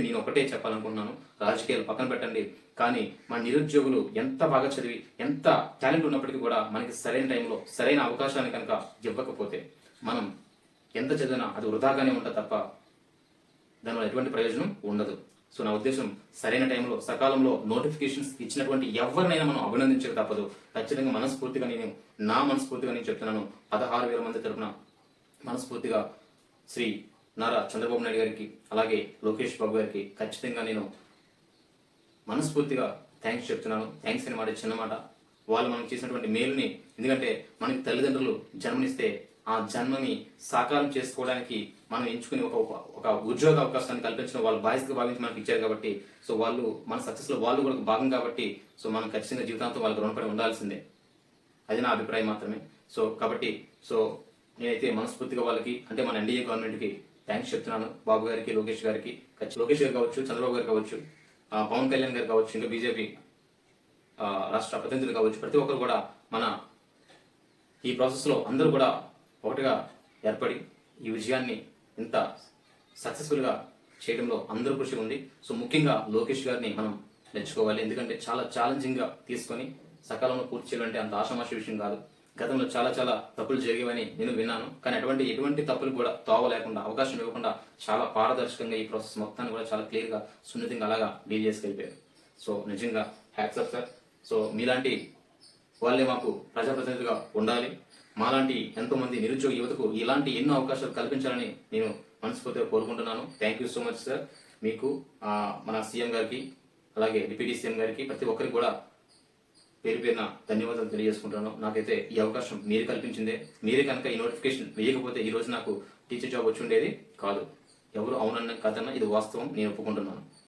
నేను ఒకటే చెప్పాలనుకుంటున్నాను. రాజకీయాలు పక్కన పెట్టండి. కానీ మన నిరుద్యోగులు ఎంత బాగా చదివి ఎంత టాలెంట్ ఉన్నప్పటికీ కూడా మనకి సరైన టైంలో సరైన అవకాశాన్ని కనుక ఇవ్వకపోతే మనం ఎంత చదివినా అది వృధాగానే ఉంటుంది తప్ప దానివల్ల ఎటువంటి ప్రయోజనం ఉండదు. సో నా ఉద్దేశం సరైన టైంలో సకాలంలో నోటిఫికేషన్స్ ఇచ్చినటువంటి ఎవరినైనా మనం అభినందించక తప్పదు. ఖచ్చితంగా మనస్ఫూర్తిగా నేను నా మనస్ఫూర్తిగా నేను చెప్తున్నాను. పదహారు వేల మంది తరపున మనస్ఫూర్తిగా శ్రీ నారా చంద్రబాబు నాయుడు గారికి అలాగే లోకేష్ బాబు గారికి ఖచ్చితంగా నేను మనస్ఫూర్తిగా థ్యాంక్స్ చెప్తున్నాను. థ్యాంక్స్ అనే మాట చిన్న మాట. వాళ్ళు మనకు చేసినటువంటి మేలుని ఎందుకంటే మనకి తల్లిదండ్రులు జన్మనిస్తే ఆ జన్మని సాకారం చేసుకోవడానికి మనం ఎంచుకుని ఒక ఒక- ఉద్యోగ అవకాశాన్ని కల్పించిన వాళ్ళు బాధ్యతగా భావించి మనకి ఇచ్చారు కాబట్టి సో వాళ్ళు మన సక్సెస్లో వాళ్ళు కూడా భాగం కాబట్టి సో మనం ఖచ్చితంగా జీవితాంతం వాళ్ళకి రుణపడి ఉండాల్సిందే. అది నా అభిప్రాయం మాత్రమే. సో కాబట్టి సో నేనైతే మనస్ఫూర్తిగా వాళ్ళకి అంటే మన ఎన్డీఏ గవర్నమెంట్కి థ్యాంక్స్ చెప్తున్నాను. బాబు గారికి లోకేష్ గారికి లోకేష్ గారు కావచ్చు చంద్రబాబు గారు కావచ్చు పవన్ కళ్యాణ్ గారు కావచ్చు ఇంకా బీజేపీ రాష్ట్ర ప్రతినిధులు కావచ్చు ప్రతి ఒక్కరు కూడా మన ఈ ప్రాసెస్లో అందరూ కూడా ఒకటిగా ఏర్పడి ఈ విజయాన్ని ఇంత సక్సెస్ఫుల్గా చేయడంలో అందరూ కృషి ఉంది. సో ముఖ్యంగా లోకేష్ గారిని మనం మెచ్చుకోవాలి. ఎందుకంటే చాలా ఛాలెంజింగ్గా తీసుకొని సకాలంలో పూర్తి చేయాలంటే అంత ఆషామాష విషయం కాదు. గతంలో చాలా చాలా తప్పులు జరిగేవని నేను విన్నాను. కానీ అటువంటి ఎటువంటి తప్పులు కూడా తోవ లేకుండా అవకాశం ఇవ్వకుండా చాలా పారదర్శకంగా ఈ ప్రాసెస్ మొత్తాన్ని కూడా చాలా క్లియర్గా సున్నితంగా అలాగా డీల్ చేసుకెళ్ళిపోయారు. సో నిజంగా హ్యాక్స్ అప్ సార్ సో మీలాంటి వాళ్ళే మాకు ప్రజాప్రతినిధులుగా ఉండాలి. మాలాంటి ఎంతో మంది నిరుద్యోగ యువతకు ఇలాంటి ఎన్నో అవకాశాలు కల్పించాలని నేను మనస్ఫూర్తిగా కోరుకుంటున్నాను. Thank you so much sir మీకు మన సీఎం గారికి అలాగే డిప్యూటీ సీఎం గారికి ప్రతి ఒక్కరికి కూడా పేరు పేరున ధన్యవాదాలు తెలియజేసుకుంటాను నాకైతే ఈ అవకాశం మీరు కల్పించిందే. మీరే కనుక ఈ నోటిఫికేషన్ వేయకపోతే ఈ రోజు నాకు టీచర్ జాబ్ వచ్చి ఉండేది కాదు. ఎవరు అవునన్న కథన ఇది వాస్తవం నేను ఒప్పుకుంటున్నాను.